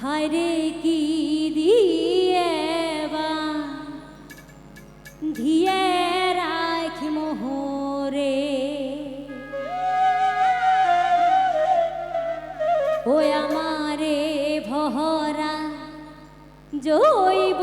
হারে কি দিয়ে ধিয়ে রাখি মোহরে। ও আমারে ভহরা জৈব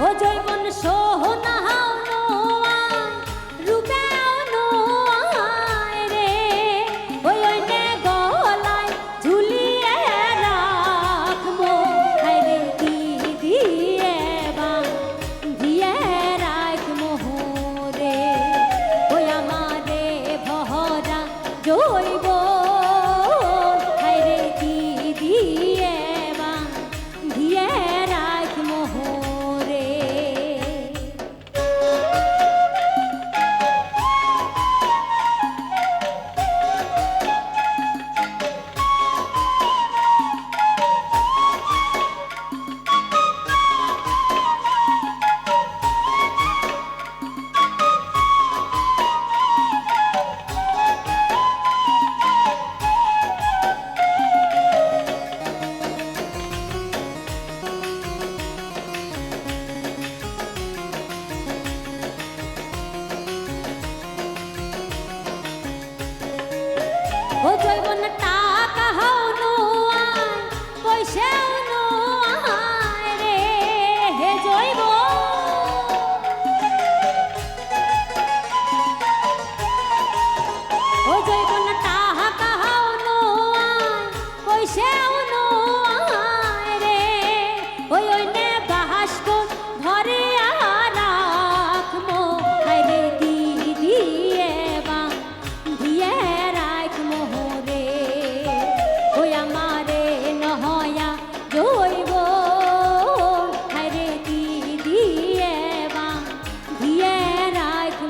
ও জয় মন সোহনা ও জৈবন টাকা হাও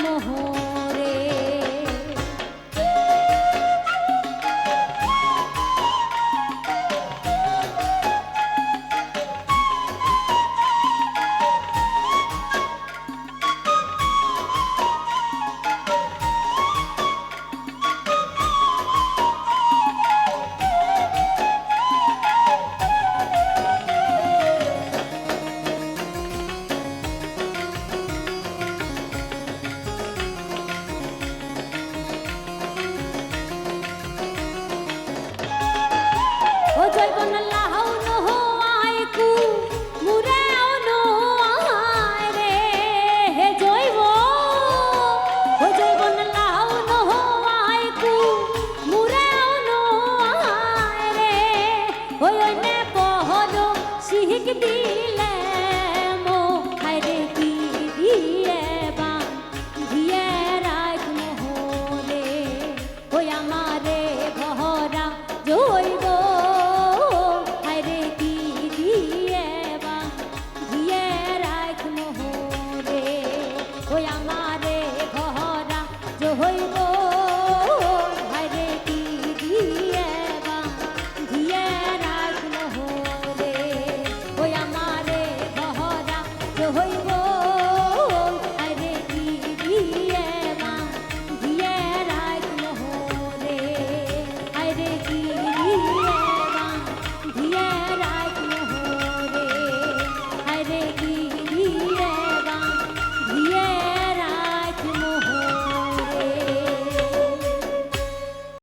মোহন